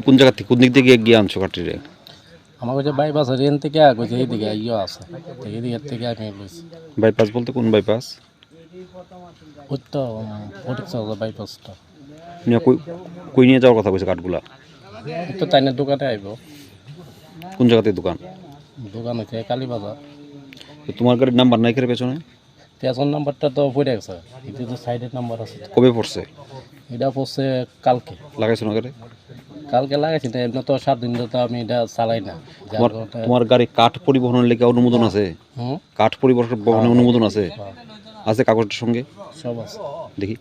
কোন- জায়গা থেকে কোন দিক থেকে গিয়ে আনছো কাঠটিরে আমার কাছে বাইপাস রেন থেকে কইছে এইদিকে ইয়ে আছে। তো এদিকে থেকে আমি লইছি বাইপাস বলতে কোন বাইপাস ওই তো ফটিক বাইপাসটা কই কই নিয়ে যাওয়ার কথা কইছে কাঠগুলা? তো তাইনের দোকানে আইব। কোন জায়গাতে দোকান? দোকান হচ্ছে কালীবাজার তো তোমার গাড়ির নাম্বার নাই কেরে পেছনে? পেছন নাম্বারটা তো পড়ে গেছে। এটা তো সাইডের নাম্বার আছে। কবে পড়ছে? এটা পড়ছে কালকে। লাগাইছো না গাড়ি? কালকে লাগাইছি না এমনি তো সাত দিন তো আমি এটা চালাই না। তোমার তোমার গাড়ি কাঠ পরিবহনের লেগে অনুমোদন আছে? কাঠ পরিবহনের অনুমোদন আছে? আছে কাগজটার সঙ্গে? সব আছে। দেখি।